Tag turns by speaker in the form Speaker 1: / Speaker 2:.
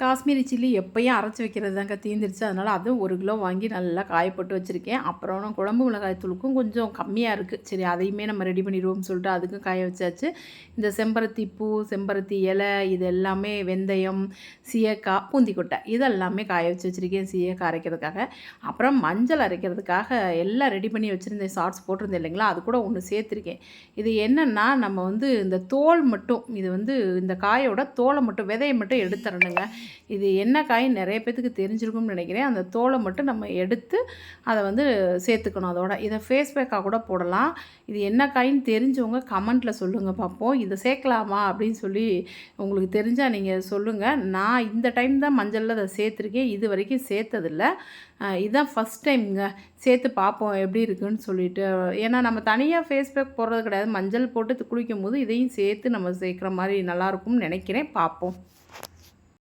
Speaker 1: Kashmiri chilli எப்பயும் அரைச்சி வைக்கிறது தாங்க தீந்துருச்சு. அதனால் அதுவும் ஒரு கிலோ வாங்கி நல்லா காயப்பட்டு வச்சுருக்கேன். அப்புறம் நான் குழம்பு மிளகாய் தூளுக்கும் கொஞ்சம் கம்மியாக இருக்குது சரி அதையுமே நம்ம ரெடி பண்ணிடுவோம்னு சொல்லிட்டு அதுக்கும் காய வச்சாச்சு. இந்த செம்பருத்தி பூ செம்பருத்தி இலை இது எல்லாமே வெந்தயம் சீயக்காய் பூந்திக்கொட்டை இதெல்லாமே காய வச்சு வச்சுருக்கேன் சீயக்காய் அரைக்கிறதுக்காக. அப்புறம் மஞ்சள் அரைக்கிறதுக்காக எல்லாம் ரெடி பண்ணி வச்சுருந்தேன். ஷார்ட்ஸ் போட்டிருந்தேன் இல்லைங்களா? அது கூட ஒன்று சேர்த்துருக்கேன். இது என்னென்னா நம்ம வந்து இந்த தோல் மட்டும் இது வந்து இந்த காயோட தோலை மட்டும் விதையை மட்டும் எடுத்துடணுங்க. இது என்ன காய் நிறைய பேத்துக்கு தெரிஞ்சிருக்கும்னு நினைக்கிறேன். அந்த தோலை மட்டும் நம்ம எடுத்து அதை வந்து சேர்த்துக்கணும். அதோட இதை ஃபேஸ் பேக்காக கூட போடலாம். இது என்ன காயின்னு தெரிஞ்சவங்க கமெண்ட்டில் சொல்லுங்கள் பார்ப்போம் இதை சேர்க்கலாமா அப்படின்னு சொல்லி உங்களுக்கு தெரிஞ்சால் நீங்கள் சொல்லுங்கள் நான் இந்த டைம் தான் மஞ்சளில் அதை சேர்த்துருக்கேன். இது வரைக்கும் சேர்த்ததில்லை. இதுதான் ஃபஸ்ட் டைம்ங்க சேர்த்து பார்ப்போம் எப்படி இருக்குன்னு சொல்லிட்டு. ஏன்னா நம்ம தனியாக ஃபேஸ் பேக் போடுறது கிடையாது. மஞ்சள் போட்டு குளிக்கும் போது இதையும் சேர்த்து நம்ம சேர்க்குற மாதிரி நல்லாயிருக்கும்னு நினைக்கிறேன். பார்ப்போம்